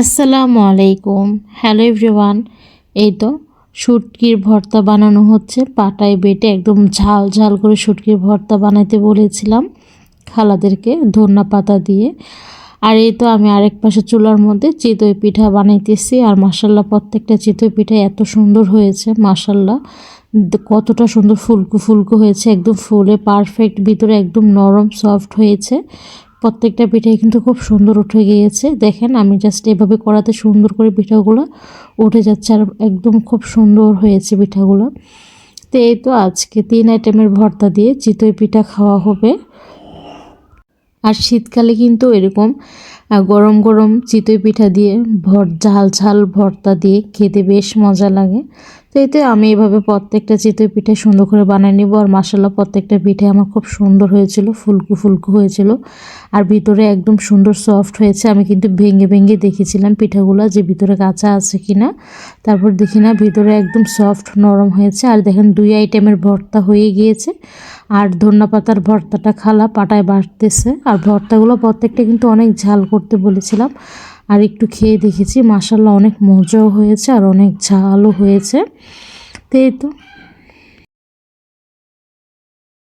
আসসালামু আলাইকুম। Hello everyone এই তো শুটকির ভর্তা বানানো হচ্ছে। পাটায় বেটে একদম ঝাল ঝাল করে শুটকির ভর্তা বানাইতে বলেছিলাম খালাদেরকে ধন্যা পাতা দিয়ে। আর এই তো আমি আরেক পাশে চুলার মধ্যে চিতই পিঠা বানাইতেছি। আর মাসাল্লাহ প্রত্যেকটা চিতই পিঠা এত সুন্দর হয়েছে মাসাল্লাহ কতটা সুন্দর ফুলকো ফুলকো হয়েছে, একদম ফুলে পারফেক্ট ভিতরে একদম নরম সফট হয়েছে। প্রত্যেকটা পিঠাই কিন্তু খুব সুন্দর উঠে গিয়েছে। দেখেন, আমি জাস্ট এভাবে করাতে সুন্দর করে পিঠাগুলো উঠে যাচ্ছে আর একদম খুব সুন্দর হয়েছে পিঠাগুলো। তো এই তো আজকে তিন আইটেমের ভর্তা দিয়ে চিতই পিঠা খাওয়া হবে। আর শীতকালে কিন্তু এরকম গরম গরম চিতই পিঠা দিয়ে ভর, ঝাল ঝাল ভর্তা দিয়ে খেতে বেশ মজা লাগে। তো এতে আমি এভাবে প্রত্যেকটা চিতই পিঠা সুন্দর করে বানিয়ে নিব। আর মাসাল্লাহ প্রত্যেকটা পিঠে আমার খুব সুন্দর হয়েছিল, ফুলকু ফুলকু হয়েছিল। আর ভিতরে একদম সুন্দর সফট হয়েছে। আমি কিন্তু ভেঙে ভেঙে দেখেছিলাম পিঠাগুলো যে ভিতরে কাঁচা আছে কিনা। তারপর দেখি না, ভিতরে একদম সফট নরম হয়েছে। আর দেখেন দুই আইটেমের ভর্তা হয়ে গিয়েছে। আর ধন্যা পাতার ভর্তাটা খালা পাটায় বাড়তেছে। আর ভর্তাগুলো প্রত্যেকটা কিন্তু অনেক ঝাল করতে বলেছিলাম। আর একটু খেয়ে দেখেছি মাসাল্লাহ অনেক মজাও হয়েছে আর অনেক ঝালও হয়েছে। তো এই তো।